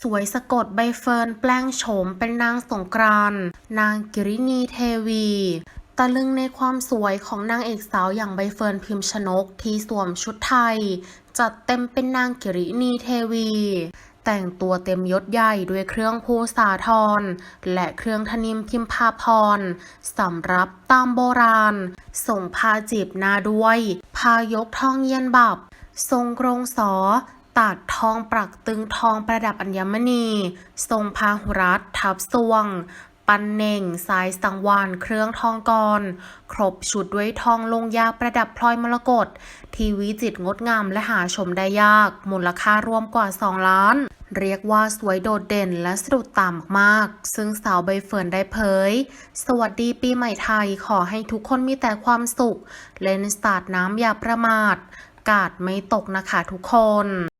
สวยสะกดใบเฟิร์นแปลงโฉมเป็นนางสงกรานต์นางกิรินีเทวีตะลึงในความสวยของนางเอกสาวอย่างใบเฟิร์นพิมพ์ชนกที่สวมชุดไทย จัดเต็มเป็นนางกิรินีเทวี แต่งตัวเต็มยศใหญ่ด้วยเครื่องภูสาทรและเครื่องธนิมพิมพาพรสำรับตามโบราณ ส่งพาจีบหน้าด้วย พายกทองเยียนบับ ทรงกรงสอ ตัดทองปรักตึงทองประดับอัญมณี ทรงพาหุรัตทับสวง ปันเน่ง สายสังวานเครื่องทองกร ครบชุดด้วยทองลงยาประดับพลอยมรกต ทีวิจิตรงดงามและหาชมได้ยาก มูลค่ารวมกว่า 2 ล้าน เรียกว่าสวยโดดเด่นและสะดุดตามากซึ่งสาวใบเฟิร์นได้เผย สวัสดีปีใหม่ไทยขอให้ทุกคนมีแต่ความสุข เล่นสาดน้ำอย่าประมาทกาดไม่ตกนะคะทุกคน